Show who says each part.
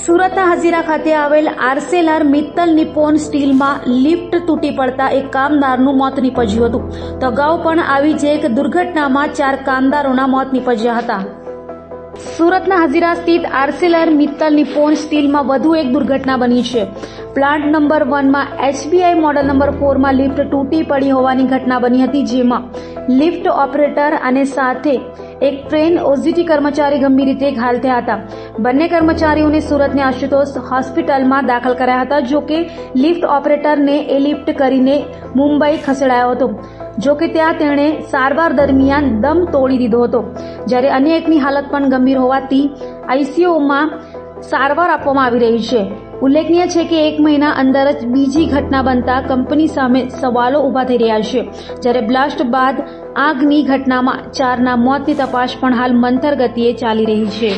Speaker 1: સુરતના હજીરા ખાતે આવેલ આરસેલાર મિત્તલ નિપોન સ્ટીલમાં લિફ્ટ તૂટી પડતા એક કામદારનું મોત નીપજ્યું હતું. તો અગાઉ પણ આવી જ એક દુર્ઘટનામાં ચાર કામદારોના મોત નીપજ્યા હતા. સુરતના હજીરા સ્થિત આર્સેલર મિત્તલ નિપોન સ્ટીલમાં વધુ એક દુર્ઘટના બની છે. પ્લાન્ટ નંબર વનમાં એચબીઆઈ મોડલ નંબર ફોરમાં લિફ્ટ તૂટી પડી હોવાની ઘટના બની હતી જેમાં લિફ્ટ ઓપરેટર અને સાથે એક ટ્રેન ઓઝીટી કર્મચારી ગંભીર રીતે ઘાયલ થયા હતા. બંને કર્મચારીઓને સુરતની આશુતોષ હોસ્પિટલમાં દાખલ કરાયા હતા, જો કે લિફ્ટ ઓપરેટરને એ લિફ્ટ કરીને મુંબઈ ખસેડાયો હતો. જો કે ત્યાં તેણે સારવાર દરમિયાન દમ તોડી દીધો હતો. જ્યારે અન્ય એકની હાલત પણ ગંભીર હોવાથી આઈસીયુમાં સારવાર આપવામાં આવી રહી છે. ઉલ્લેખનીય છે કે એક મહિના અંદર જ બીજી ઘટના બનતા કંપની સામે સવાલો ઊભા થઈ રહ્યા છે. જ્યારે બ્લાસ્ટ બાદ આગની ઘટનામાં ચારના મોતની તપાસ પણ હાલ મંથર ગતિએ ચાલી રહી છે.